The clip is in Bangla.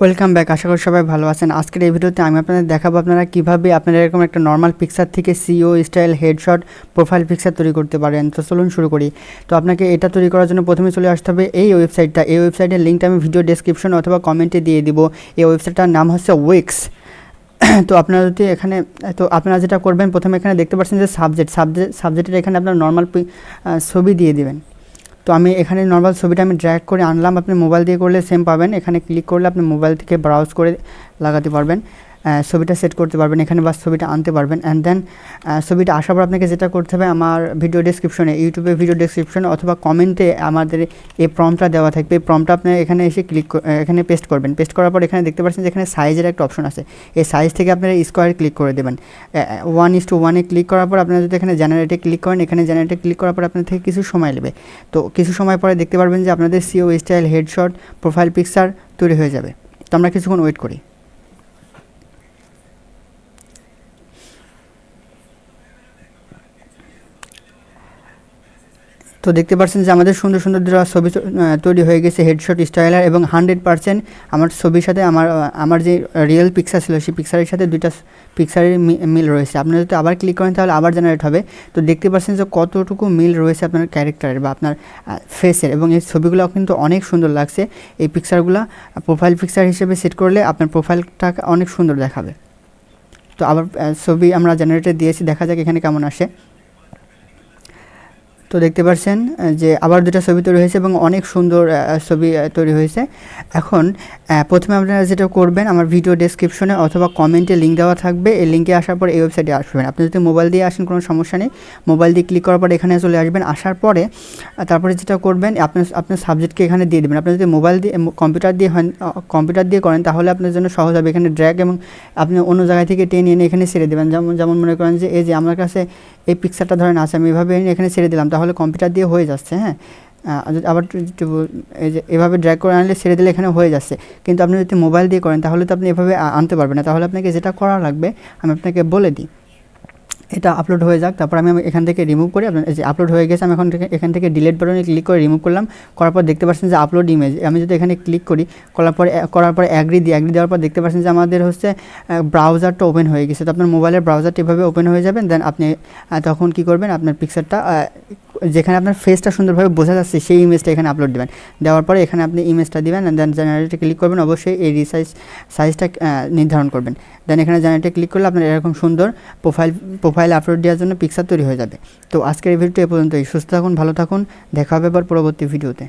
ওয়েলকাম ব্যাক আশা করি সবাই ভালো আছেন। আজকের এই ভিডিওতে আমি আপনাদের দেখাবো আপনারা কীভাবে আপনারা এরকম একটা নর্মাল পিকচার থেকে CEO style headshot profile picture তৈরি করতে পারেন। তো চলুন শুরু করি। তো আপনাকে এটা তৈরি করার জন্য প্রথমে চলে আসতে হবে এই ওয়েবসাইটটা এই ওয়েবসাইটের লিঙ্কটা আমি ভিডিও ডেসক্রিপশন অথবা কমেন্টে দিয়ে দিব। এই ওয়েবসাইটটার নাম হচ্ছে উইক্স তো আপনারা যদি এখানে, তো আপনারা যেটা করবেন, প্রথমে এখানে দেখতে পাচ্ছেন যে সাবজেক্ট সাবজেক্ট সাবজেক্টের এখানে আপনার নর্মাল ছবি দিয়ে দিবেন। তো আমি এখানে নর্মাল ছবিটা আমি ড্র্যাগ করে আনলাম। আপনি মোবাইল দিয়ে করলে সেম পাবেন। এখানে ক্লিক করলে আপনি মোবাইল থেকে ব্রাউজ করে লাগাতে পারবেন। ছবিটা সেট করতে পারবেন, এখানে বাস ছবিটা আনতে পারবেন। অ্যান্ড দেন ছবিটা আসার পর আপনাকে যেটা করতে হবে, আমার ভিডিও ডিসক্রিপশনে ইউটিউবে ভিডিও ডিসক্রিপশনে অথবা কমেন্টে আমাদের এই প্রমটা দেওয়া থাকবে। এই প্রমটা আপনি এখানে এসে ক্লিক এখানে পেস্ট করবেন। পেস্ট করার পর এখানে দেখতে পাচ্ছেন যে এখানে সাইজের একটা অপশন আছে। এই সাইজ থেকে আপনারা স্কোয়ার ক্লিক করে দেবেন। ওয়ান ইস টু ওয়ানে ক্লিক করার পর আপনারা যদি এখানে জেনারেটে ক্লিক করেন, এখানে জেনারেটে ক্লিক করার পর আপনার থেকে কিছু সময় নেবে। তো কিছু সময় পরে দেখতে পারবেন যে আপনাদের CEO style headshot profile picture তৈরি হয়ে যাবে। তো আমরা কিছুক্ষণ ওয়েট করি। তো দেখতে পাচ্ছেন যে আমাদের সুন্দর সুন্দর ছবি তৈরি হয়ে গেছে হেডশট স্টাইলার এবং হান্ড্রেড পার্সেন্ট আমার ছবির সাথে আমার আমার যে রিয়েল পিকচার ছিল সেই পিকচারের সাথে দুইটা পিকচারের মিল রয়েছে। আপনারা যদি আবার ক্লিক করেন তাহলে আবার জেনারেট হবে। তো দেখতে পাচ্ছেন যে কতটুকু মিল রয়েছে আপনার ক্যারেক্টারের বা আপনার ফেসের এবং এই ছবিগুলো কিন্তু অনেক সুন্দর লাগছে। এই পিকচারগুলো প্রোফাইল পিকচার হিসেবে সেট করলে আপনার প্রোফাইলটা অনেক সুন্দর দেখাবে। তো আবার ছবি আমরা জেনারেটর দিয়েছি, দেখা যাক এখানে কেমন আসে। তো দেখতে পাচ্ছেন যে আবার দুটা ছবি তৈরি হয়েছে এবং অনেক সুন্দর ছবি তৈরি হয়েছে। এখন প্রথমে আপনারা যেটা করবেন, আমার ভিডিও ডেসক্রিপশনে অথবা কমেন্টে লিঙ্ক দেওয়া থাকবে। এই লিঙ্কে আসার পর এই ওয়েবসাইটে আসবেন। আপনি যদি মোবাইল দিয়ে আসেন, কোনো সমস্যা নেই। মোবাইল দিয়ে ক্লিক করার পর এখানে চলে আসবেন। আসার পরে তারপরে যেটা করবেন, আপনার আপনার সাবজেক্টকে এখানে দিয়ে দেবেন। আপনি যদি মোবাইল দিয়ে কম্পিউটার দিয়ে হয় কম্পিউটার দিয়ে করেন, তাহলে আপনার জন্য সহজ হবে। এখানে ড্র্যাগ এবং আপনি অন্য জায়গা থেকে টেনে এনে এখানে ছেড়ে দেবেন। যেমন যেমন মনে করেন যে, এই যে আমার কাছে এই পিকচারটা ধরেন আছে, আমি এভাবে এখানে ছেড়ে দিলাম, তাহলে কম্পিউটার দিয়ে হয়ে যাচ্ছে হ্যাঁ? আবার এভাবে ড্র্যাগ করে আনলে ছেড়ে দিলে এখানে হয়ে যাচ্ছে। কিন্তু আপনি যদি মোবাইল দিয়ে করেন, তাহলে তো আপনি এভাবে আনতে পারবেন না। তাহলে আপনাকে যেটা করা লাগবে, আমি আপনাকে বলে দিই। এটা আপলোড হয়ে যাক, তারপর আমি এখান থেকে রিমুভ করি। আপনার যে আপলোড হয়ে গেছে, আমি এখন থেকে, এখান থেকে ডিলেট বাটনে ক্লিক করে রিমুভ করলাম। করার পর দেখতে পাচ্ছেন যে আপলোড ইমেজ আমি যদি এখানে ক্লিক করি, করার পর করার পর অ্যাগ্রি দিই। অ্যাগ্রি দেওয়ার পর দেখতে পাচ্ছেন যে আমাদের হচ্ছে ব্রাউজারটা ওপেন হয়ে গেছে। তো আপনার মোবাইলের ব্রাউজারটা এভাবে ওপেন হয়ে যাবেন দেন আপনি তখন কি করবেন? আপনার পিকচারটা যেখানে আপনার ফেসটা সুন্দরভাবে বোঝা যাচ্ছে, সেই ইমেজটা এখানে আপলোড দেবেন। দেওয়ার পরে এখানে আপনি ইমেজটা দেবেন দেন জেনারেটে ক্লিক করবেন। অবশ্যই এই রিসাইজ সাইজটা নির্ধারণ করবেন। দেন এখানে জেনারেটে ক্লিক করলে আপনার এরকম সুন্দর প্রোফাইল প্রোফাইল আপলোড দেওয়ার জন্য পিকচার তৈরি হয়ে যাবে। তো আজকের এই ভিডিওটি এ পর্যন্তই। সুস্থ থাকুন, ভালো থাকুন। দেখা হবে আবার পরবর্তী ভিডিওতে